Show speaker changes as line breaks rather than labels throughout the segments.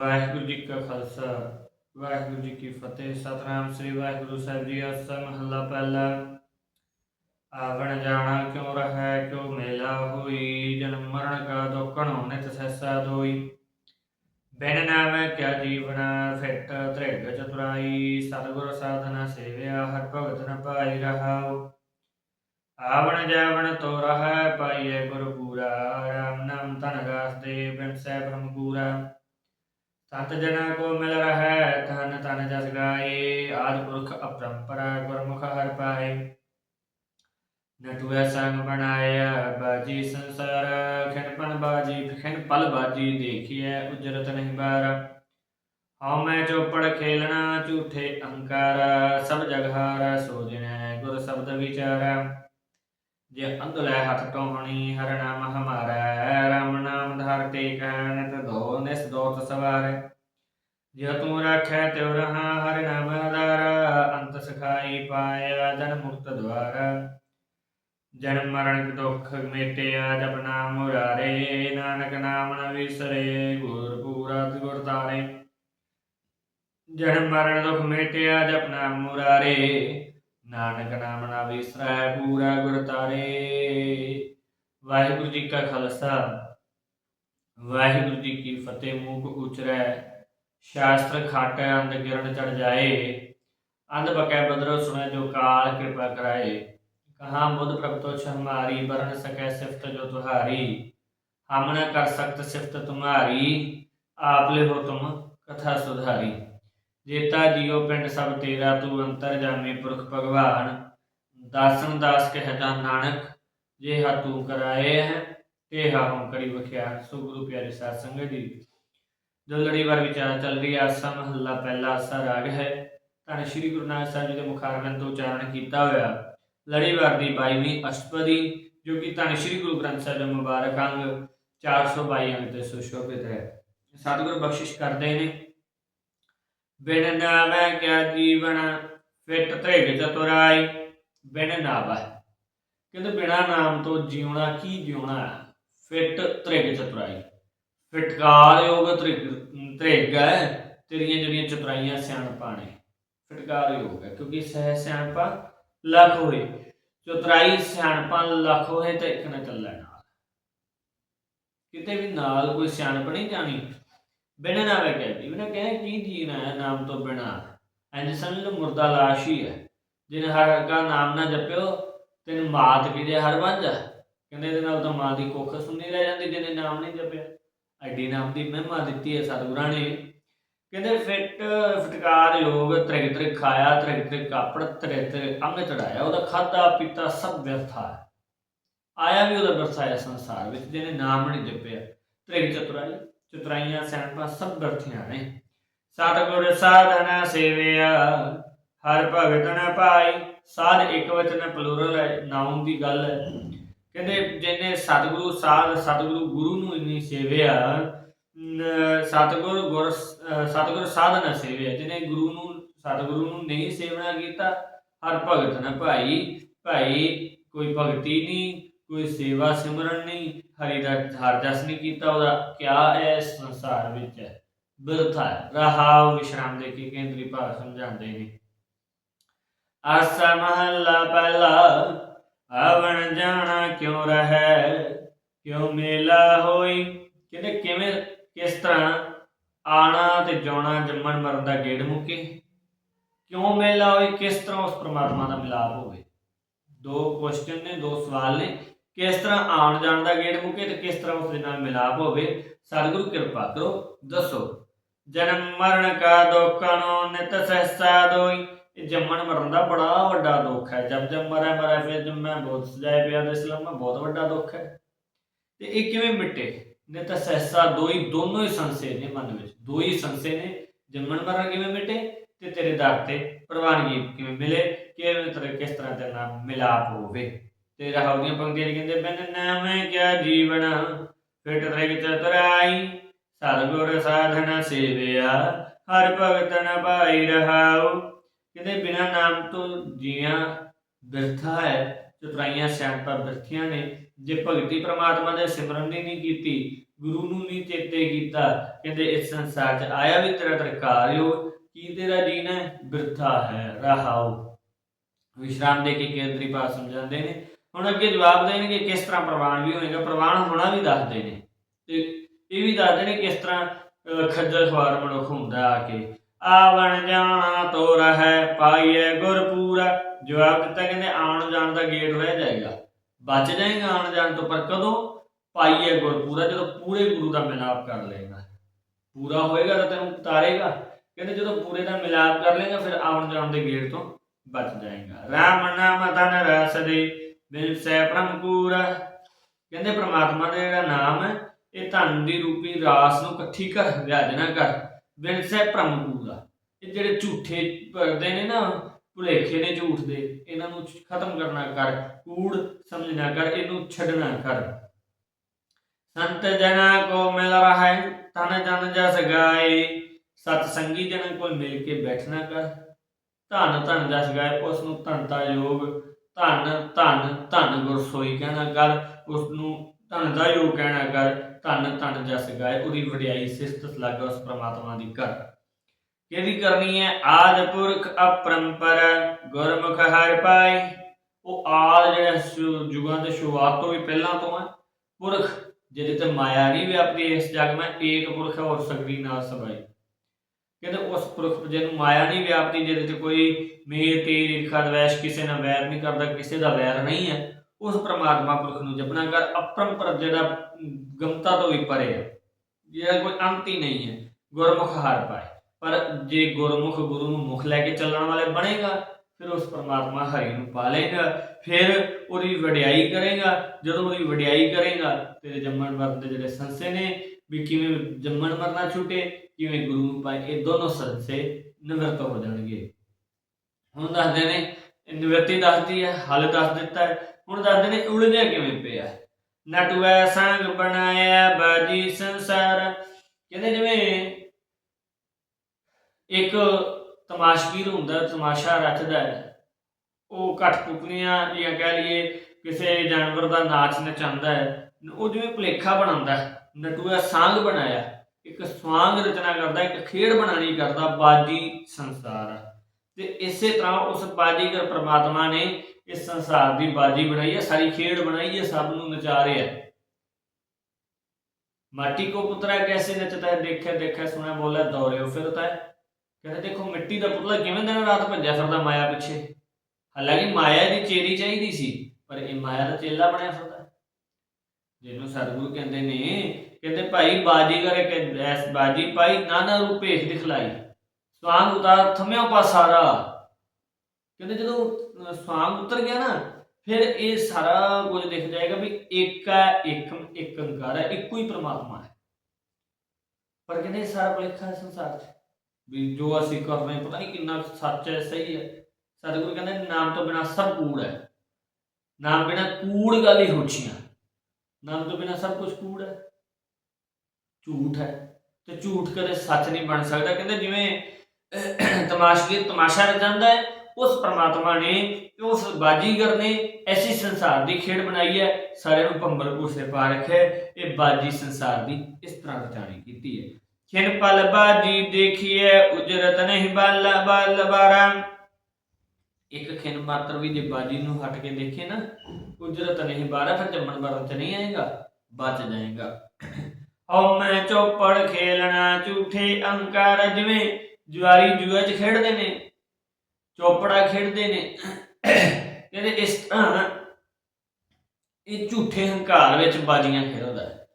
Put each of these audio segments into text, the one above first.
ਵਾਹਿਗੁਰੂ ਜੀ ਕਾ ਖਾਲਸਾ, ਵਾਹਿਗੁਰੂ ਜੀ ਕੀ ਫਤਿਹ। ਸਤਨਾਮ ਸ੍ਰੀ ਵਾਹਿਗੁਰੂ ਸਾਹਿਬ ਜੀ, ਅਸਾ ਮਹੱਲਾ ਪਹਿਲਾ। ਆਵਣ ਜਾਣਾ ਕਿਉ ਰਹੈ, ਕਿਉ ਮੇਲਾ ਹੋਈ? ਜਨਮ ਮਰਨ ਕਾ ਦੁਖਣੋ ਨਿਤ ਸੈਸਾ ਦੋਈ। ਬਿਨ ਨਾਮ ਕਿਆ ਜੀਵਨ, ਫਿੱਟ ਤ੍ਰਿਗ ਚਤੁਰਾਈ। ਸਤਿਗੁਰ ਸਾਧਨਾ ਸੇਵਿਆ, ਹਰ ਭਗਤ ਨ ਪਾਈ ਰਹਾਉ। ਆਵਣ ਜਾਵਣ ਤੋ ਰਹੈ ਪਾਈਏ ਗੁਰ ਪੂਰਾ ਰਾਮ ਨਾਮ ਧਨ ਗਾਸ ਦੇ ਬਿਨ ਸੈ ਬ੍ਰਹਮ ਪੂਰਾ ਸੰਤ ਜਨਾ ਕੋ ਮਿਲ ਰਹੈ, ਧਨ ਤਨ ਜਸ ਗਾਏ, ਆਦ ਪੁਰਖ ਅਪਰੰਪਰਾ ਗੁਰਮੁਖ ਹਰ ਪਾਏ। ਨਟੂਆ ਸੰਗ ਬਣਾਇਆ, ਬਾਜੀ ਸੰਸਾਰ, ਖਿਨ ਬਾਜੀ, ਖਿਨ ਪਲ ਬਾਜੀ ਦੇਖੀਐ, ਉਜਰਤ ਨਹੀਂ ਬਾਰ। ਹਉ ਮੈਂ ਚੋਪੜ ਖੇਲਣਾ, ਝੂਠੇ ਅਹੰਕਾਰ ਸਭ ਜਗ ਹਾਰ ਸੋ ਜਿਨੈ ਗੁਰ ਸ਼ਬਦ ਵਿਚਾਰਾ। ਜੇ ਅੰਧਲੇ ਹੱਥ ਟੋਹਣੀ ਹਰ ਨਾਮ ਹਮਾਰਾ ਰਾਮ ਨਾਮ ਧਰ ਟੇਕ ਨਿਤ ਧੋ ਨਿਸ ਦੋਤ ਸਵਾਰ। ਜੇ ਤੂੰ ਰੱਖੈ ਤਿਉ ਰਹਾ, ਹਰ ਨਾਮ ਆਧਾਰ, ਅੰਤ ਸਖਾਈ ਪਾਇਆ ਜਨ ਮੁਕਤ ਦਵਾਰ। ਜਨਮ ਮਰਨ ਦੁਖ ਮੇਟਿਆ, ਜਪ ਨਾਮ ਮੁਰਾਰੇ, ਨਾਨਕ ਨਾਮ ਨ ਵਿਸਰੇ, ਗੁਰ ਪੂਰਾ ਗੁਰ ਤਾਰੇ। ਜਨਮ ਮਰਨ ਦੁਖ ਮੇਟਿਆ, ਜਪ ਨਾਮ ਮੁਰਾਰੇ। ਨਾਨਕ ਨਾਮ ਨਾ ਵਿਸਰੈ ਪੂਰਾ ਗੁਰ ਤਾਰੇ। ਵਾਹਿਗੁਰੂ ਜੀ ਕਾ ਖਾਲਸਾ, ਵਾਹਿਗੁਰੂ ਜੀ ਕੀ ਫਤਿਹ। ਮੂਕ ਉਚਰੈ, ਸ਼ਾਸਤਰ ਖਾਟੈ, ਅੰਧ ਗਿਰਨ ਚੜ ਜਾਏ। ਅੰਧ ਬਕੈ ਬਦਰੋ ਸੁਣੈ ਜੋ ਕਾਲ ਕਿਰਪਾ ਕਰਾਏ। ਕਹਾ ਬੁੱਧ ਪ੍ਰਭ ਤੋ ਹਮਾਰੀ ਬਰਨ ਸਕੈ ਸਿਫਤ ਜੋ ਤੁਹਾਰੀ। ਹਮ ਨ ਕਰ ਸਕਤ ਸਿਫਤ ਤੁਮਾਰੀ, ਆਪ ਹੋ ਤੁਮ ਕਥਾ ਸੁਧਾਰੀ। ਜੇਤਾ ਜੀਉ ਪਿੰਡ ਸਭ ਤੇਰਾ, ਤੂੰ ਅੰਤਰ ਜਾਮੇ ਪੁਰਖ ਭਗਵਾਨ। ਦਾਸਨ ਦਾਸ ਕਹਿਤਾ ਨਾਨਕ, ਜੇ ਹਾ ਤੂੰ ਕਰਾਏ ਹੈ, ਤੇ ਹਾ ਹਮ ਕਰੀ ਵਖਿਆ ਸੋ ਗੁਰੂ ਪਿਆਰੇ ਸਾਧ ਸੰਗਤ ਜੀ। ਜੋ ਲੜੀਵਾਰ ਵਿਚਾਰ ਚੱਲ ਰਹੀ ਆਸਾ ਮਹੱਲਾ ਪਹਿਲਾ ਆਸਾ ਰਾਗ ਹੈ। ਧੰਨ ਸ਼੍ਰੀ ਗੁਰੂ ਨਾਨਕ ਸਾਹਿਬ ਜੀ ਦੇ ਮੁਖਾਰਬੰਦ ਤੋਂ ਉਚਾਰਨ ਕੀਤਾ ਹੋਇਆ। ਲੜੀਵਾਰ ਦੀ 22ਵੀਂ ਅਸ਼ਟਪਦੀ, ਜੋ ਕਿ ਧੰਨ ਸ਼੍ਰੀ ਗੁਰੂ ਗ੍ਰੰਥ ਸਾਹਿਬ ਦੇ ਮੁਬਾਰਕ ਅੰਗ 422 ਅੰਗ ਤੇ ਸੁਸ਼ੋਭਿਤ ਹੈ। ਸਤਿਗੁਰ ਬਖਸ਼ਿਸ਼ ਕਰਦੇ ਨੇ। ਬਿਨ ਨਾਵੈ ਕਿਆ ਜੀਵਨ, ਫਿਟ ਤ੍ਰਿਗ ਚਤੁਰਾਈ, ਬਿਨ ਨਾਵੈ। ਕਹਿੰਦੇ ਬਿਨਾ ਨਾਮ ਤੋਂ ਜਿਉਣਾ ਕੀ ਜਿਉਣਾ ਫਿਟ ਤ੍ਰਿਗ ਚਤੁਰਾਈ। ਫਿਟਕਾਰ ਯੋਗ ਤ੍ਰਿਗ ਤ੍ਰਿਗ ਹੈ, ਤੇਰੀਆਂ ਜਿਹੜੀਆਂ ਚਤੁਰਾਈਆਂ ਸਿਆਣਪਾਂ ਨੇ। ਫਿਟਕਾਰ ਯੋਗ ਹੈ, ਕਿਉਂਕਿ ਸਹਿ ਸਿਆਣਪਾਂ ਲੱਖ ਹੋਏ। ਚਤੁਰਾਈ ਸਿਆਣਪਾਂ ਲੱਖ ਹੋਏ ਤੇ ਇੱਕ ਨਾ ਚੱਲਣਾ ਨਾਲ। ਕਿਤੇ ਵੀ ਨਾਲ ਕੋਈ ਸਿਆਣਪ ਨਹੀਂ ਜਾਣੀ ਬਿਨਾਂ ਨਾਵੇਂ ਕਹਿੰਦੀ। ਉਹਨੇ ਕਿਹਾ, ਕੀ ਜੀਣਾ ਹੈ ਨਾਮ ਤੋਂ ਬਿਨਾ? ਇੰਜ ਸਮਝ ਲਓ ਮੁਰਦਾ ਲਾਸ਼ ਹੀ ਹੈ। ਜਿਹਨੇ ਹਰ ਕਾ ਨਾਮ ਨਾ ਜਪਿਓ, ਤੈਨੂੰ ਮਾਤ ਕਿਦੇ ਹਰ ਵੰਜ ਕਹਿੰਦੇ ਇਹਦੇ ਨਾਲ ਤਾਂ ਮਾਂ ਦੀ ਕੁੱਖ ਸੁਣਨੀ ਰਹਿ ਜਾਂਦੀ ਜਿਹਨੇ ਨਾਮ ਨਹੀਂ ਜਪਿਆ। ਐਡੀ ਨਾਮ ਦੀ ਮਹਿਮਾ ਦਿੱਤੀ ਹੈ ਸਤਿਗੁਰਾਂ ਨੇ। ਕਹਿੰਦੇ ਫਿੱਟ ਫਟਕਾਰ ਯੋਗ ਤ੍ਰਿਗ ਤ੍ਰਿਗ ਖਾਇਆ ਤ੍ਰਿਗ ਤ੍ਰਿਗ ਕਾਪੜ ਤ੍ਰਿਗ ਤ੍ਰਿਗ ਅੰਗ ਚੜਾਇਆ। ਉਹਦਾ ਖਾਦਾ ਪੀਤਾ ਸਭ ਵਿਅਰਥਾ ਆਇਆ। ਵੀ ਉਹਦਾ ਵਰਸਾਇਆ ਸੰਸਾਰ ਵਿੱਚ, ਜਿਹਨੇ ਨਾਮ ਨਹੀਂ ਜਪਿਆ। ਤ੍ਰਿਗ ਚਤੁਰਾਈ ਚਤਰਾਈਆਂ ਸਿਆਣਪਾਂ ਸਭ ਵਿਅਰਥੀਆਂ ਨੇ। ਸਤਿਗੁਰ ਸਾਧਨਾ ਸੇਵਿਆ, ਹਰ ਭਗਤ ਨ ਪਾਈ ਸਾਧ ਇੱਕ ਵਚਨ ਪਲੂਰਲ ਹੈ ਨਾਉਨ ਦੀ ਗੱਲ ਹੈ। ਕਹਿੰਦੇ ਜਿਹਨੇ ਸਤਿਗੁਰੂ ਸਾਧ, ਸਤਿਗੁਰੂ ਗੁਰੂ ਨੂੰ ਇੰਨੀ ਸੇਵਿਆ ਸਤਿਗੁਰ ਗੁਰ ਅਹ ਸਤਿਗੁਰ ਸਾਧਨਾ ਸੇਵਿਆ। ਜਿਹਨੇ ਗੁਰੂ ਨੂੰ, ਸਤਿਗੁਰੂ ਨੂੰ ਨਹੀਂ ਸੇਵਨਾ ਕੀਤਾ, ਹਰ ਭਗਤ ਨ ਭਾਈ। ਭਾਈ ਕੋਈ ਭਗਤੀ ਨਹੀਂ, ਕੋਈ ਸੇਵਾ ਸਿਮਰਨ ਨਹੀਂ ਹਰੀ ਦਾ ਹਰ ਨਹੀਂ ਕੀਤਾ, ਉਹਦਾ ਕਿਆ ਹੈ? ਸੰਸਾਰ ਵਿੱਚ ਹੈ। ਬਿਰਥਾ ਰਹਾਉ ਵਿਸ਼ਰਾਮ ਦੇ ਕੇ ਕੇਂਦਰੀ ਭਾਗ ਸਮਝਾਉਂਦੇ ਨੇ। ਆਸਾ ਮਹੱਲਾ ਪਹਿਲਾ, ਆਵਣ ਜਾਣਾ ਕਿਉਂ ਰਹੈ? ਕਿਉਂ ਮੇਲਾ ਹੋਈ? ਕਹਿੰਦੇ ਕਿਵੇਂ, ਕਿਸ ਤਰ੍ਹਾਂ ਆਣਾ ਤੇ ਜਾਣਾ ਜੰਮਣ ਮਰਨ ਦਾ ਗੇੜ ਮੁੱਕੇ? ਕਿਉਂ ਮੇਲਾ ਹੋਈ? ਕਿਸ ਤਰ੍ਹਾਂ ਉਸ ਪ੍ਰਮਾਤਮਾ ਦਾ ਮਿਲਾਪ ਹੋਵੇ? ਦੋ ਕੁਐਸਚਨ ਨੇ, ਦੋ ਸਵਾਲ ਨੇ। ਕਿਸ ਤਰ੍ਹਾਂ ਆਉਣ ਜਾਣ ਦਾ ਗੇੜ ਮੁੱਕੇ ਤੇ ਕਿਸ ਤਰ੍ਹਾਂ ਉਸ ਦੇ ਨਾਲ ਮਿਲਾਪ ਹੋਵੇ, ਸਤਿਗੁਰੂ ਕਿਰਪਾ ਕਰੋ, ਦੱਸੋ। ਜਨਮ ਮਰਨ ਕਾ ਦੁਖਣੋ ਨਿਤ ਸਹਸਾ ਦੋਈ। ਇਹ ਜੰਮਣ ਮਰਨ ਦਾ ਬੜਾ ਵੱਡਾ ਦੁੱਖ ਹੈ। ਜਬ ਜਬ ਮਰੈ ਮਰੈ, ਫਿਰ ਜੰਮੈ ਬਹੁਤ ਸਜਾਏ ਪਿਆ ਦੇ ਇਸਲਾਮ ਦਾ ਬਹੁਤ ਵੱਡਾ ਦੁੱਖ ਹੈ। ਤੇ ਇਹ ਕਿਵੇਂ ਮਿਟੇ? ਨਿਤ ਸਹਸਾ ਦੋਈ ਦੋਨੋਂ ਹੀ ਸੰਸੇ ਨੇ ਮਨ ਵਿੱਚ। ਦੋ ਹੀ ਸੰਸੇ ਨੇ। ਜੰਮਣ ਮਰਨ ਕਿਵੇਂ ਮਿਟੇ ਤੇ ਤੇਰੇ ਦਰ ਤੇ ਪ੍ਰਵਾਨਗੀ ਕਿਵੇਂ ਮਿਲੇ? ਕਿਵੇਂ ਤਰ੍ਹਾਂ ਕਿਸ ਤਰ੍ਹਾਂ ਤੇਰੇ ਨਾਲ ਮਿਲਾਪ ਹੋਵੇ? ਤੇ ਰਹਾਉ ਦੀਆਂ ਪੰਕਤੀਆਂ ਚ ਕਹਿੰਦੇ, ਬਿਨ ਨਾਮੈ ਕਿਆ ਜੀਵਨ, ਫਿਟ ਤ੍ਰਿਗ ਚਤੁਰਾਈ ਸਤਿਗੁਰ ਸਾਧਨ ਸੇਵਿਆ, ਹਰ ਭਗਤ ਨ ਪਾਈ ਰਹਾਉ। ਕਹਿੰਦੇ, ਬਿਨਾ ਨਾਮ ਤੋਂ ਜੀਆਂ ਬਿਰਥਾ ਹੈ, ਚਤੁਰਾਈਆਂ ਸਿਆਣਪਾਂ ਬਿਰਥੀਆਂ ਨੇ। ਜੇ ਭਗਤੀ ਪ੍ਰਮਾਤਮਾ ਦੇ ਸਿਮਰਨ ਦੀ ਨਹੀਂ ਕੀਤੀ, ਗੁਰੂ ਨੂੰ ਨਹੀਂ ਚੇਤੇ ਕੀਤਾ, ਕਹਿੰਦੇ, ਇਸ ਸੰਸਾਰ 'ਚ ਆਇਆ ਵੀ ਤੇਰਾ ਤਰਕਾਰ ਹੋ ਕੀ ਤੇਰਾ ਜੀਣਾ ਹੈ? ਬਿਰਥਾ ਹੈ ਰਹਾਓ ਵਿਸ਼ਰਾਮ ਦੇ ਕੇ ਕੇਂਦਰੀ ਭਾਵ ਸਮਝਾਉਂਦੇ ਨੇ। ਹੁਣ ਅੱਗੇ ਜਵਾਬ ਦੇਣਗੇ ਕਿਸ ਤਰ੍ਹਾਂ ਪ੍ਰਵਾਨ ਵੀ ਹੋਏਗਾ ਪ੍ਰਵਾਨ ਹੋਣਾ ਵੀ ਦੱਸਦੇ ਨੇ। ਤੇ ਇਹ ਵੀ ਦੱਸਦੇ ਨੇ ਕਿਸ ਤਰ੍ਹਾਂ ਅਹ, ਖੱਜਲ ਖਵਾਰ ਮਨੁੱਖ ਹੁੰਦਾ ਆ ਕੇ। ਆਵਣ ਜਾਣਾ ਤੋ ਰਹਿ ਪਾਈਏ ਗੁਰਪੂਰਾ ਜਵਾਬ ਦਿੱਤਾ ਕਹਿੰਦੇ ਆਉਣ ਜਾਣ ਦਾ ਗੇਟ ਰਹਿ ਜਾਏਗਾ। ਬਚ ਜਾਏਗਾ ਆਉਣ ਜਾਣ ਤੋਂ ਪਰ ਕਦੋਂ? ਪਾਈਏ ਗੁਰਪੂਰਾ ਜਦੋਂ ਪੂਰੇ ਗੁਰੂ ਦਾ ਮਿਲਾਪ ਕਰ ਲਏਗਾ। ਪੂਰਾ ਹੋਏਗਾ ਤਾਂ ਤੈਨੂੰ ਉਤਾਰੇਗਾ। ਕਹਿੰਦੇ ਜਦੋਂ ਪੂਰੇ ਦਾ ਮਿਲਾਪ ਕਰ ਲੇਗਾ ਫਿਰ ਆਉਣ ਜਾਣ ਦੇ ਗੇਟ ਤੋਂ ਬਚ ਜਾਏਗਾ। ਰਾਮ ਨਾਮ ਤਨ ਰਸ ਦੇ। ਬਿਨ ਸੈ ਪ੍ਰਮਪੂਰਾ ਕਹਿੰਦੇ ਪ੍ਰਮਾਤਮਾ ਦਾ ਜਿਹੜਾ ਨਾਮ ਹੈ, ਇਹ ਧਨ ਦੀ ਰੂਪੀ ਰਾਸ ਨੂੰ ਇਕੱਠੀ ਕਰ, ਵਿਆਜਨਾ ਕਰ। ਬਿਨ ਸੈ ਇਹ ਜਿਹੜੇ ਝੂਠੇ ਭਰਦੇ ਨੇ ਨਾ, ਭੁਲੇਖੇ ਨੇ ਝੂਠ ਦੇ, ਇਹਨਾਂ ਨੂੰ ਖਤਮ ਕਰਨਾ ਕਰ, ਕੂੜ ਸਮਝਣਾ ਕਰ, ਇਹਨੂੰ ਛੱਡਣਾ ਕਰ। ਸੰਤ ਜਨਾ ਕੋ ਮਿਲ ਰਹਾ ਹੈ ਤਨ ਜਨ ਜਸ ਗਾਏ। ਸਤ ਸੰਗੀ ਜਨ ਕੋਲ ਮਿਲ ਕੇ ਬੈਠਣਾ ਕਰ। ਧਨ ਧਨ ਜਸ ਗਾਏ, ਉਸ ਨੂੰ ਧਨਤਾ ਯੋਗ ਧਨ ਧਨ ਧਨ ਗੁਰ ਕਹਿਣਾ ਕਰ ਉਸ ਨੂੰ ਧਨ ਦਾ ਯੋਗ ਕਹਿਣਾ ਕਰ, ਧਨ ਧਨ ਜਸ ਗਾਏ, ਉਹਦੀ ਵਡਿਆਈ ਸਿਫਤ ਲੱਗ ਉਸ ਪ੍ਰਮਾਤਮਾ ਦੀ ਕਰ ਕਿਹਦੀ ਕਰਨੀ ਹੈ? ਆਦ ਪੁਰਖ ਅਪਰੰਪਰ, ਗੁਰਮੁਖ ਹਰਿ ਪਾਈ। ਉਹ ਆਦ ਜਿਹੜਾ ਸ਼ੁ- ਯੁਗਾਂ ਦੇ ਸ਼ੁਰੂਆਤ ਤੋਂ ਵੀ ਪਹਿਲਾਂ ਤੋਂ ਹੈ। ਪੁਰਖ, ਜਿਹਦੇ ਤੇ ਮਾਇਆ ਨਹੀਂ ਵਿਆਪਦੀ ਇਸ ਜਗ ਮੈਂ ਏਕ ਪੁਰਖ ਔਰ ਸਗਰੀ ਨਾਲ ਸਭਾਈ ਕਹਿੰਦੇ ਉਸ ਪੁਰਖ ਜਿਹਨੂੰ ਮਾਇਆ ਨਹੀਂ ਵਿਆਪਦੀ ਜਿਹਦੇ ਤੇ ਕੋਈ ਮੇਰ ਤੇ ਈਰਖਾ, ਦਵੈਸ਼ ਕਿਸੇ ਨਾਲ ਵੈਰ ਨਹੀਂ ਕਰਦਾ, ਕਿਸੇ ਦਾ ਵੈਰ ਨਹੀਂ ਹੈ। ਉਸ ਪ੍ਰਮਾਤਮਾ ਪੁਰਖ ਨੂੰ ਜਪਣਾ ਕਰ, ਅਪਰੰਪਰ ਜਿਹੜਾ ਗਮਤਾ ਤੋਂ ਵੀ ਪਰੇ ਹੈ। ਜਿਹੜਾ ਕੋਈ ਅੰਤ ਹੀ ਨਹੀਂ ਹੈ, ਗੁਰਮੁਖ ਹਰ ਪਾਏ। ਪਰ ਜੇ ਗੁਰਮੁਖ ਗੁਰੂ ਨੂੰ ਮੁਖ ਲੈ ਕੇ ਚੱਲਣ ਵਾਲੇ ਬਣੇਗਾ, ਫਿਰ ਉਸ ਪਰਮਾਤਮਾ ਹਰੀ ਨੂੰ ਪਾਲੇਗਾ ਫਿਰ ਉਹਦੀ ਵਡਿਆਈ ਕਰੇਗਾ। ਜਦੋਂ ਉਹਦੀ ਵਡਿਆਈ ਕਰੇਗਾ, ਤੇਰੇ ਜੰਮਣ ਮਰਨ ਦੇ ਜਿਹੜੇ ਸੰਸੇ ਨੇ ਵੀ ਕਿਵੇਂ ਜੰਮਣ ਮਰਨਾ ਛੁੱਟੇ, ਕਿਵੇਂ ਗੁਰੂ ਨੂੰ ਪਾਏ, ਇਹ ਦੋਨੋਂ ਸੰਸੇ ਨਿਵਰਤ ਹੋ ਜਾਣਗੇ ਹੁਣ ਦੱਸਦੇ ਨੇ ਨਿਵਰਤੀ ਦੱਸਦੀ ਹੈ, ਹੱਲ ਦੱਸ ਦਿੱਤਾ ਹੈ। ਹੁਣ ਦੱਸਦੇ ਨੇ, ਉਲਝਿਆ ਕਿਵੇਂ ਪਿਆ? ਹੈ। ਸੰਗ ਬਣਾਇਆ ਬਾਜੀ ਸੰਸਾਰ। ਕਹਿੰਦੇ ਜਿਵੇਂ ਇੱਕ ਤਮਾਸ਼ਗੀਰ ਹੁੰਦਾ, ਤਮਾਸ਼ਾ ਰਚਦਾ ਹੈ। ਉਹ ਕਠਪੁਤਲੀਆਂ ਜਾਂ ਕਹਿ ਲਈਏ, ਕਿਸੇ ਜਾਨਵਰ ਦਾ ਨਾਚ ਨਚਾਉਂਦਾ ਹੈ। ਉਹ ਜਿਵੇਂ ਭੁਲੇਖਾ ਬਣਾਉਂਦਾ ਨਟੂਆ ਸਾਂਗ ਬਣਾਇਆ, ਇੱਕ ਸਵਾਂਗ ਰਚਨਾ ਕਰਦਾ, ਇੱਕ ਖੇਡ ਬਣਾਣੀ ਕਰਦਾ, ਬਾਜੀ ਸੰਸਾਰ। ਤੇ ਇਸੇ ਤਰ੍ਹਾਂ ਉਸ ਬਾਜੀਗਰ ਪ੍ਰਮਾਤਮਾ ਨੇ ਇਸ ਸੰਸਾਰ ਦੀ ਬਾਜੀ ਬਣਾਈ ਹੈ, ਸਾਰੀ ਖੇਡ ਬਣਾਈ ਹੈ, ਸਭ ਨੂੰ ਨਚਾ ਰਿਹਾ ਮਾਟੀ ਕੋ ਪੁੱਤਰਾ ਕੈਸੇ ਨੱਚਦਾ ਹੈ, ਦੇਖਿਆ ਦੇਖਿਆ, ਸੁਣਿਆ, ਬੋਲਿਆ ਦੌੜਿਓ ਫਿਰਤਾ ਹੈ। ਕਹਿੰਦੇ ਦੇਖੋ, ਮਿੱਟੀ ਦਾ ਪੁਤਲਾ ਕਿਵੇਂ ਦਿਨ ਰਾਤ ਭੱਜਿਆ ਫਿਰਦਾ ਮਾਇਆ ਪਿੱਛੇ? ਹਾਲਾਂਕਿ ਮਾਇਆ ਦੀ ਚੇਰੀ ਚਾਹੀਦੀ ਸੀ, ਪਰ ਇਹ ਮਾਇਆ ਦਾ ਚੇਲਾ ਬਣਿਆ ਫਿਰਦਾ ਜਿਹਨੂੰ ਸਤਿਗੁਰੂ ਕਹਿੰਦੇ ਨੇ, ਕਹਿੰਦੇ ਭਾਈ ਬਾਜੀ ਕਰੇ ਐਸ ਬਾਜੀ ਪਾਈ ਨਾਨਾ ਰੂਪ ਦਿਖਲਾਈ ਸਵਾਂਗ ਉਤਾਰ, ਥਮਿਓ ਪਾਸਾਰਾ ਕਹਿੰਦੇ ਜਦੋਂ ਸਵਾਂਗ ਉਤਰ ਗਿਆ ਨਾ, ਫਿਰ ਇਹ ਸਾਰਾ ਕੁਝ ਦਿਖ ਜਾਏਗਾ ਵੀ ਇੱਕ ਹੈ, ਇੱਕ ਇੱਕ ਅੰਕਾਰ ਹੈ, ਇੱਕੋ ਹੀ ਪ੍ਰਮਾਤਮਾ ਹੈ। ਪਰ ਕਹਿੰਦੇ ਇਹ ਸਾਰਾ ਭੁਲੇਖਾ ਹੈ ਸੰਸਾਰ 'ਚ। ਵੀ ਜੋ ਅਸੀਂ ਕਰ ਰਹੇ ਪਤਾ ਨਹੀਂ ਕਿੰਨਾ ਸੱਚ ਹੈ, ਸਹੀ ਹੈ। ਸਤਿਗੁਰੂ ਕਹਿੰਦੇ, ਨਾਮ ਤੋਂ ਬਿਨਾ ਸਭ ਕੂੜ ਹੈ। ਨਾਮ ਬਿਨਾ ਕੂੜ ਗੱਲ ਹੀ ਹੋਛੀਆਂ ਨਾਮ ਤੋਂ ਬਿਨਾ ਸਭ ਕੁਝ ਕੂੜ ਹੈ। ਝੂਠ ਹੈ। ਤੇ ਝੂਠ ਕਦੇ ਸੱਚ ਨਹੀਂ ਬਣ ਸਕਦਾ। ਕਹਿੰਦੇ ਜਿਵੇਂ ਅਹ, ਤਮਾਸ਼ਾ ਰਚਾਉਂਦਾ ਹੈ ਉਸ ਪ੍ਰਮਾਤਮਾ ਨੇ ਉਸ ਬਾਜੀਗਰ ਨੇ ਐਸੀ ਸੰਸਾਰ ਦੀ ਖੇਡ ਬਣਾਈ ਹੈ। ਸਾਰਿਆਂ ਨੂੰ ਭੰਬਲ ਭੂਸੇ ਪਾ ਰੱਖਿਆ ਇਹ ਬਾਜੀ ਸੰਸਾਰ ਦੀ ਇਸ ਤਰ੍ਹਾਂ ਰਚਾਣੀ ਕੀਤੀ ਹੈ। ਖਿਨ ਪਲ ਬਾਜੀ ਦੇਖੀਏ ਉਜਰਤ ਨਹੀਂ ਬਲ ਬਲ ਬਾਰਾਂ। ਇੱਕ ਖਿਨ ਮਾਤਰ ਵੀ ਜੇ ਬਾਜੀ ਨੂੰ ਹਟ ਕੇ ਦੇਖੇ ਨਾ ਉਜਰਤ ਨਹੀਂ ਬਾਰਾ ਫਿਰ ਜੰਮਣ ਮਰਨ ਚ ਨਹੀਂ ਆਏਗਾ, ਬਚ ਜਾਏਗਾ। ਹਉ ਮੈਂ ਚੋਪੜ ਖੇਲਣਾ, ਝੂਠੇ ਅਹੰਕਾਰ ਜਿਵੇਂ ਜੁਆਰੀ ਜੂਆ ਚ ਖੇਡਦੇ ਨੇ, ਚੋਪੜਾ ਖੇਡਦੇ ਨੇ। ਕਹਿੰਦੇ ਇਸ ਤਰ੍ਹਾਂ ਇਹ ਝੂਠੇ ਹੰਕਾਰ ਵਿੱਚ ਬਾਜੀਆਂ ਖੇਡਦਾ ਹੈ।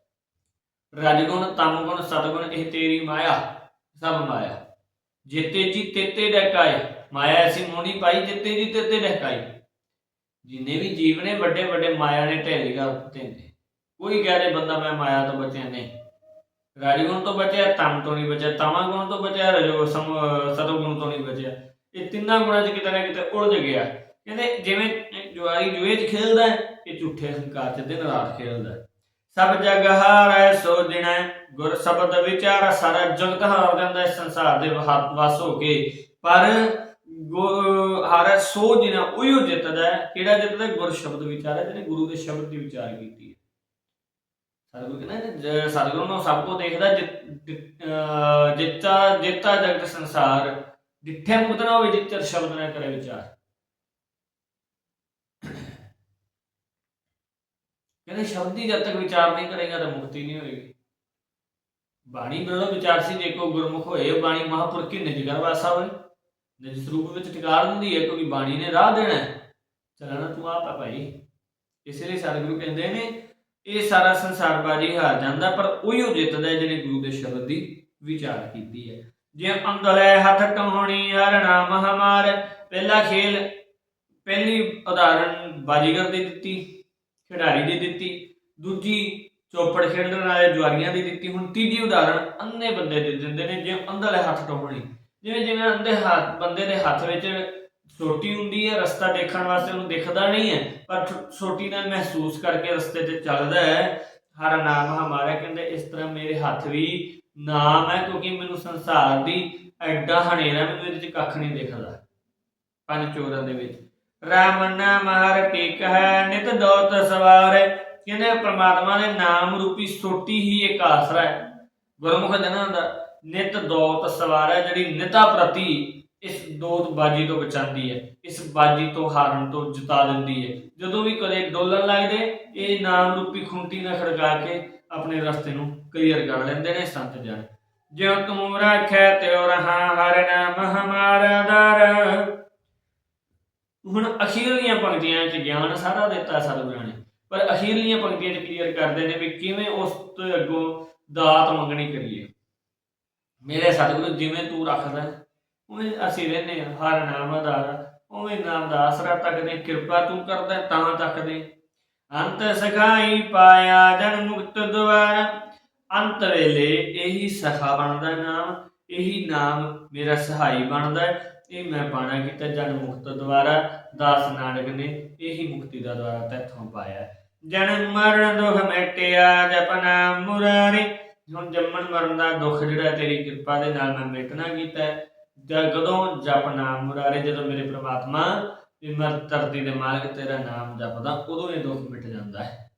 ਰਜਗੁਣ, ਤਮਗੁਣ, ਸਤਗੁਣ, ਇਹ ਤੇਰੀ ਮਾਇਆ, ਸਭ ਮਾਇਆ। ਜੇਤੇ ਜੀ, ਤੇਤੇ ਡਕਾਏ। ਮਾਇਆ ਐਸੀ ਮੋਣੀ ਪਾਈ ਜਿੱਤੇ ਜੀ ਤੇਤੇ ਡਕਾਈ ਜਿੰਨੇ ਵੀ ਜੀਵ ਨੇ, ਵੱਡੇ ਵੱਡੇ ਮਾਇਆ ਨੇ ਢੇਰੀ ਕਰ ਕੋਈ ਕਹਦੇ ਬੰਦਾ ਮੈਂ ਮਾਇਆ ਤੋਂ ਬਚਿਆ ਨਹੀਂ। ਰਾਜਗੁਣ ਤੋਂ ਬਚਿਆ ਤਮ ਤੋਂ ਨਹੀਂ ਬਚਿਆ ਤਮਾ ਗੁਣ ਤੋਂ ਬਚਿਆ, ਰਜੋ ਸਮ, ਸਤਗੁਣ ਤੋਂ ਨਹੀਂ ਬਚਿਆ। ਇਹ ਤਿੰਨਾਂ ਗੁਣਾਂ 'ਚ ਕਿਤੇ ਨਾ ਕਿਤੇ ਉਲਝ ਗਿਆ। ਕਹਿੰਦੇ ਜਿਵੇਂ ਜੁਆਰੀ ਜੂਏ 'ਚ ਖੇਲਦਾ ਹੈ, ਇਹ ਝੂਠੇ ਹੰਕਾਰ 'ਚ ਦਿਨ ਰਾਤ ਖੇਲਦਾ ਹੈ। ਸਭ ਜਗ ਹਾਰੈ ਸੋ ਦਿਨੈ ਗੁਰ ਸ਼ਬਦ ਵਿਚਾਰ ਸਾਰਾ ਜਗਤ ਹਾਰ ਜਾਂਦਾ ਹੈ, ਸੰਸਾਰ ਦੇ ਵਹਾ- ਹੋ ਕੇ। ਪਰ ਹਾਰੈ ਸੋ ਦਿਨੈ ਉਹੀਓ ਜਿੱਤਦਾ ਕਿਹੜਾ ਜਿੱਤਦਾ ਗੁਰ ਸ਼ਬਦ ਵਿਚਾਰ ਹੈ, ਜਿਹਨੇ ਗੁਰੂ ਦੇ ਸ਼ਬਦ ਦੀ ਵਿਚਾਰ ਕੀਤੀ ਹੈ। ਸਤਿਗੁਰੂ ਕਹਿੰਦੇ ਸਤਿਗੁਰੂ ਨੂੰ ਸਭ ਕੋ ਦੇਖਦਾ, ਜਿੱਤਾ ਜਿੱਤਾ ਜਗਤ ਸੰਸਾਰ, ਜਿੱਥੇ ਮੁਕਤ ਨਾ ਹੋਵੇ ਜਿੱਤਰ ਸ਼ਬਦ ਨਾ ਕਰੇ ਵਿਚਾਰ। ਕਹਿੰਦੇ ਸ਼ਬਦ ਹੀ ਜਦ ਤੱਕ ਵਿਚਾਰ ਨਹੀਂ ਕਰੇਗਾ ਤਾਂ ਮੁਕਤੀ ਨਹੀਂ ਹੋਏਗੀ। ਬਾਣੀ ਬਰੋ ਵਿਚਾਰ ਸੀ, ਜੇ ਕੋ ਗੁਰਮੁਖ ਹੋਏ, ਬਾਣੀ ਮਹਾਪੁਰਖ ਕੀ ਨਿਜ ਵਾਸਾ ਹੋਏ। ਨਿਜ ਸਰੂਪ ਵਿੱਚ ਟਿਕਾਰ ਹੁੰਦੀ ਹੈ, ਕਿਉਂਕਿ ਬਾਣੀ ਨੇ ਰਾਹ ਦੇਣਾ ਹੈ। ਚੱਲਣਾ ਤੂੰ ਆਪ ਆ ਭਾਈ ਇਸੇ ਲਈ ਸਤਿਗੁਰੂ ਕਹਿੰਦੇ ਨੇ, ਇਹ ਸਾਰਾ ਸੰਸਾਰ ਬਾਜੀ ਹਾਰ ਜਾਂਦਾ, ਪਰ ਉਹੀ ਜਿੱਤਦਾ ਜਿਹਨੇ ਗੁਰੂ ਦੇ ਸ਼ਬਦ ਦੀ ਵਿਚਾਰ ਕੀਤੀ ਹੈ ਜੇ ਅੰਦਲੇ ਹੱਥ ਟੋਹਣੀ ਹਰ ਨਾਮ ਹਮਾਰ ਪਹਿਲਾ ਖੇਲ ਪਹਿਲੀ ਉਦਾਹਰਣ ਬਾਜੀਗਰ ਦੀ ਦਿੱਤੀ, ਖਿਡਾਰੀ ਦੀ ਦਿੱਤੀ, ਦੂਜੀ ਚੋਪੜ ਖੇਡਣ ਵਾਲੇ ਜੁਆਰੀਆਂ ਦੀ ਦਿੱਤੀ, ਹੁਣ ਤੀਜੀ ਉਦਾਹਰਣ ਅੰਨੇ ਬੰਦੇ ਦੇ ਦਿੰਦੇ ਨੇ, ਜੇ ਅੰਦਲੇ ਹੱਥ ਟੋਹਣੀ ਜਿਵੇਂ ਜਿਵੇਂ ਅੰਦੇ ਹੱਥ, ਬੰਦੇ ਦੇ ਹੱਥ ਵਿੱਚ ਸੋਟੀ ਹੁੰਦੀ ਹੈ, ਰਸਤਾ ਦੇਖਣ ਵਾਸਤੇ ਉਹਨੂੰ ਦਿਖਦਾ ਨਹੀਂ ਹੈ, ਪਰ ਛੋ- ਨਾਲ ਮਹਿਸੂਸ ਕਰਕੇ ਰਸਤੇ ਤੇ ਚੱਲਦਾ ਹੈ। ਹਰ ਨਾਮ ਹਮਾਰਾ ਕਹਿੰਦੇ, ਇਸ ਤਰ੍ਹਾਂ ਮੇਰੇ ਹੱਥ ਵੀ ਨਾਮ ਹੈ, ਕਿਉਂਕਿ ਮੈਨੂੰ ਸੰਸਾਰ ਦੀ ਐਡਾ ਹਨੇਰਾ ਮੈਨੂੰ ਇਹਦੇ ਚ ਕੱਖ ਨਹੀਂ ਦਿਖਦਾ। ਪੰਜ ਚੋਰਾਂ ਦੇ ਵਿੱਚ, ਰਾਮ ਨਾਮ ਟੇਕ ਹੈ, ਨਿਤ ਦੋਤ ਸਵਾਰ ਕਹਿੰਦੇ, ਪ੍ਰਮਾਤਮਾ ਦੇ ਨਾਮ ਰੂਪੀ ਸੋਟੀ ਹੀ ਇੱਕ ਆਸਰਾ ਹੈ। ਗੁਰਮੁਖ ਜਨਾਂ ਦਾ ਨਿਤ ਦੋਤ ਸਵਾਰ ਹੈ, ਜਿਹੜੀ ਨਿਤਾ ਪ੍ਰਤੀ ਇਸ ਦੋਤ ਬਾਜੀ ਤੋਂ ਬਚਾਉਂਦੀ ਹੈ, ਇਸ ਬਾਜੀ ਤੋਂ ਹਾਰਨ ਤੋਂ ਜਿਤਾ ਦਿੰਦੀ ਹੈ। ਜਦੋਂ ਵੀ ਕਦੇ ਡੋਲਣ ਲੱਗਦੇ, ਇਹ ਨਾਮ ਰੂਪੀ ਖੁੰਟੀ ਨਾਲ ਖੜਕਾ ਕੇ ਆਪਣੇ ਰਸਤੇ ਨੂੰ ਕਲੀਅਰ ਕਰ ਲੈਂਦੇ ਨੇ ਸੰਤ ਜਨ। ਜਿਉ ਤੂੰ ਰੱਖੈ ਤਿਉ ਰਹਾ ਹਰ ਨਾਮ ਹਮਾਰਾ ਦਰ ਹੁਣ ਅਖੀਰਲੀਆਂ ਪੰਕਤੀਆਂ 'ਚ ਗਿਆਨ ਸਾਰਾ ਦਿੱਤਾ ਸਤਿਗੁਰਾਂ ਨੇ, ਪਰ ਅਖੀਰਲੀਆਂ ਪੰਕਤੀਆਂ 'ਚ ਕਲੀਅਰ ਕਰਦੇ ਨੇ ਵੀ ਕਿਵੇਂ ਉਸ ਤੋਂ ਅੱਗੋਂ ਦਾਤ ਮੰਗਣੀ ਕਰੀਏ। ਮੇਰੇ ਸਤਿਗੁਰੂ, ਜਿਵੇਂ ਤੂੰ ਰੱਖਦਾ ਉਵੇਂ ਅਸੀਂ ਰਹਿੰਦੇ ਹਾਂ। ਹਰ ਨਾਮ ਆਧਾਰ ਉਵੇਂ ਨਾਮ ਦਾ ਆਸਰਾ ਤੱਕਦੇ ਕਿਰਪਾ ਤੂੰ ਕਰਦਾ ਤਾਂ ਤੱਕਦੇ ਅੰਤ ਸਖਾਈ ਪਾਇਆ ਜਨ ਮੁਕਤ ਦੁਆਰ, ਅੰਤ ਵੇਲੇ ਇਹੀ ਸਖਾ ਬਣਦਾ ਨਾਮ, ਇਹੀ ਨਾਮ ਮੇਰਾ ਸਹਾਈ ਬਣਦਾ ਇਹ ਮੈਂ ਪਾਣਾ ਕੀਤਾ ਜਨ ਮੁਕਤ ਦੁਆਰਾ, ਦਾਸ ਨਾਨਕ ਨੇ ਇਹੀ ਮੁਕਤੀ ਦਾ ਦੁਆਰਾ ਤੈਥੋਂ ਪਾਇਆ ਜਨਮ ਮਰਨ ਦੁਖ ਮਿਟਿਆ, ਜਪਨਾ ਮੁਰਾਰੀ ਹੁਣ ਜੰਮਣ ਮਰਨ ਦਾ ਦੁੱਖ ਜਿਹੜਾ ਤੇਰੀ ਕਿਰਪਾ ਦੇ ਨਾਲ ਮੈਂ ਮਿਟਣਾ ਕੀਤਾ ਹੈ। ਜਪ ਨਾਮ ਮੁਰਾਰੇ ਜਦੋਂ ਮੇਰੇ ਪ੍ਰਮਾਤਮਾ ਵੀ ਮੈਂ ਧਰਤੀ ਦੇ ਮਾਲਕ ਤੇਰਾ ਨਾਮ ਜਪਦਾ, ਉਦੋਂ ਇਹ ਦੁੱਖ ਮਿਟ ਜਾਂਦਾ ਹੈ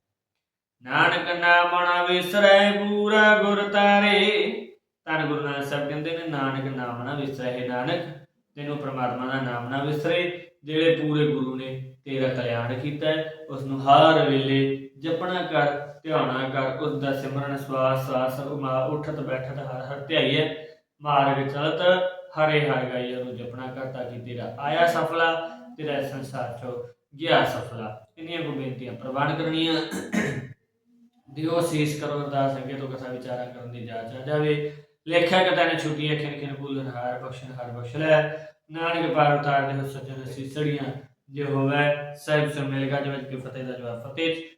ਨਾਨਕ ਨਾਮ ਨਾ ਵਿਸਰੈ ਪੂਰਾ ਗੁਰ ਤਾਰੇ ਧੰਨ ਗੁਰੂ ਨਾਨਕ ਸਾਹਿਬ ਕਹਿੰਦੇ ਨੇ, ਨਾਨਕ ਨਾਮ ਨਾ ਵਿਸਰੈ ਨਾਨਕ, ਤੈਨੂੰ ਪ੍ਰਮਾਤਮਾ ਦਾ ਨਾਮ ਨਾ ਵਿਸਰੇ, ਜਿਹੜੇ ਪੂਰੇ ਗੁਰੂ ਨੇ ਤੇਰਾ ਕਲਿਆਣ ਕੀਤਾ ਹੈ ਉਸ ਨੂੰ ਹਰ ਵੇਲੇ ਜਪਣਾ ਕਰ ਧਿਆਨਾ ਕਰ, ਉਸ ਸਿਮਰਨ, ਸਵਾਸ ਸਵਾਸ ਉਮਾ, ਉਠਤ, ਬੈਠਤ, ਹਰ ਹਰ ਧਿਆਈਏ। ਮਾਰਗ ਚਲਤ ਹਰੇ, ਹਰ ਗਾਈਏ ਨੂੰ ਜਪਣਾ ਕਰ ਤਾਂ ਕਿ ਤੇਰਾ ਆਇਆ ਸਫਲਾ, ਤੇਰਾ ਸੰਸਾਰ ਚੋਂ ਗਿਆ ਸਫਲਾ। ਇੰਨੀਆਂ ਕੋ ਬੇਨਤੀਆਂ ਪ੍ਰਵਾਨ ਕਰਨੀਆਂ। ਦਿਓ, ਸੀਸ ਕਰੋ, ਅਰਦਾਸ ਅੱਗੇ ਤੋਂ ਕਥਾ ਵਿਚਾਰਾ ਕਰਨ ਦੀ ਜਾਚ ਆ ਜਾਵੇ। ਲੇਖਿਆ ਕਥਾ ਨੇ ਛੁੱਟੀਆਂ, ਖਿਨ ਖਿਨ ਭੁੱਲਣ ਹਾਰ ਬਖਸ਼ਣ, ਹਰ ਬਖਸ਼ ਲੈ। ਨਾਨਕ ਪਾਰ ਉਤਾਰ ਦੇ ਸੱਜਣ, ਸੀਸੜੀਆਂ, ਜੇ ਹੋਵੇ, ਸਹਿਬ ਸੇ ਮਿਲਗਾ ਜਵਜ ਕੀ ਫਤਿਹ ਦਾ ਜਵਾਬ ਫਤਿਹ